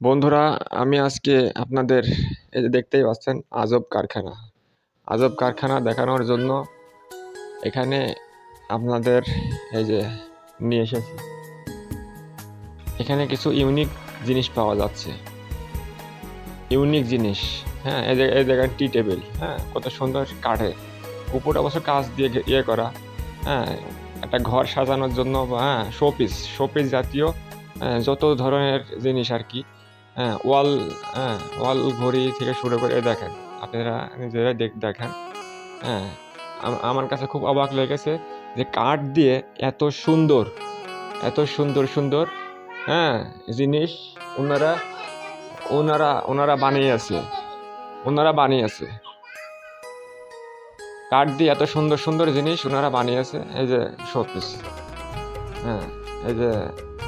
বন্ধুরা আমি আজকে আপনাদের এই যে দেখতেই পাচ্ছেন আজব কারখানা। আজব কারখানা দেখানোর জন্য এখানে আপনাদের এই যে নিয়ে এসেছি। এখানে কিছু ইউনিক জিনিস পাওয়া যাচ্ছে। ইউনিক জিনিস হ্যাঁ এই এই দেখেন টি টেবিল হ্যাঁ কত সুন্দর কাঠের উপরে অবশ্য কাজ দিয়ে ইয়ে করা হ্যাঁ একটা ঘর সাজানোর জন্য হ্যাঁ শোপিস শোপিস জাতীয় হ্যাঁ, যত ধরনের জিনিস আর কি। হ্যাঁ ওয়াল হ্যাঁ ওয়াল ঘড়ি থেকে শুরু করে দেখেন, আপনারা নিজেরা দেখ, দেখেন হ্যাঁ আমার কাছে খুব অবাক লেগেছে যে কাঠ দিয়ে এত সুন্দর এত সুন্দর সুন্দর হ্যাঁ জিনিস ওনারা ওনারা ওনারা বানিয়েছে ওনারা বানিয়েছে। কাঠ দিয়ে এত সুন্দর সুন্দর জিনিস ওনারা বানিয়েছে, এই যে শোপিস হ্যাঁ এই যে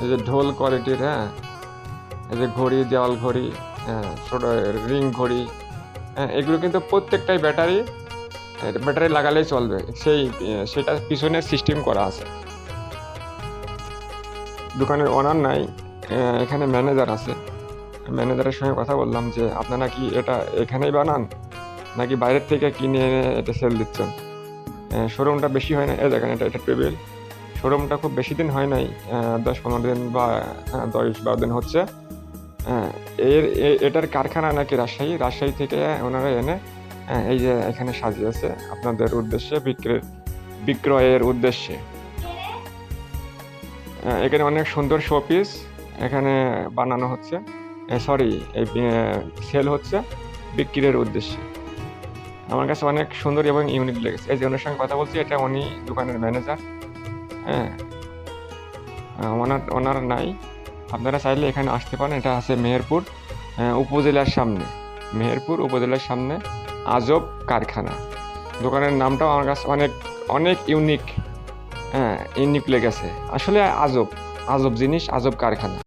এই যে ঢোল কোয়ালিটির হ্যাঁ এই যে ঘড়ি, দেওয়াল ঘড়ি হ্যাঁ ছোটো রিং ঘড়ি হ্যাঁ এগুলো কিন্তু প্রত্যেকটাই ব্যাটারি ব্যাটারি লাগালেই চলবে। সেই, সেটা পিছনে সিস্টেম করা আছে। দোকানের ওনার নাই এখানে ম্যানেজার আছে। ম্যানেজারের সঙ্গে কথা বললাম যে, আপনারা কি এটা এখানেই বানান? নাকি বাইরের থেকে কিনে এনে এটা সেল দিচ্ছেন? শোরুমটা বেশি হয় না। এ দেখেন, এটা এটা টেবিল শোরুমটা খুব বেশি দিন হয় নাই দশ পনেরো দিন বা দশ বারো দিন হচ্ছে। এর এ- এটার কারখানা নাকি রাজশাহী? রাজশাহী থেকে ওনারা এনে হ্যাঁ, এই যে এখানে সাজিয়েছে আপনাদের উদ্দেশ্যে বিক্রয়ের বিক্রয়ের উদ্দেশ্যে। এখানে অনেক সুন্দর শোপিস এখানে বানানো হচ্ছে। সরি এই সেল হচ্ছে বিক্রির উদ্দেশ্যে। আমার কাছে অনেক সুন্দর এবং ইউনিক লেগেছে। এই যে ওনার সঙ্গে কথা বলছি এটা উনি দোকানের ম্যানেজার। হ্যাঁ ওনার ওনার নাই। আপনারা চাইলে এখানে আসতে পারেন। এটা আছে মেহেরপুর উপজেলার সামনে। মেহেরপুর উপজেলার সামনে আজব কারখানা। দোকানের নামটাও আমার কাছে অনেক অনেক ইউনিক হ্যাঁ ইউনিক লেগেছে। আসলে আজব আজব জিনিস, আজব কারখানা।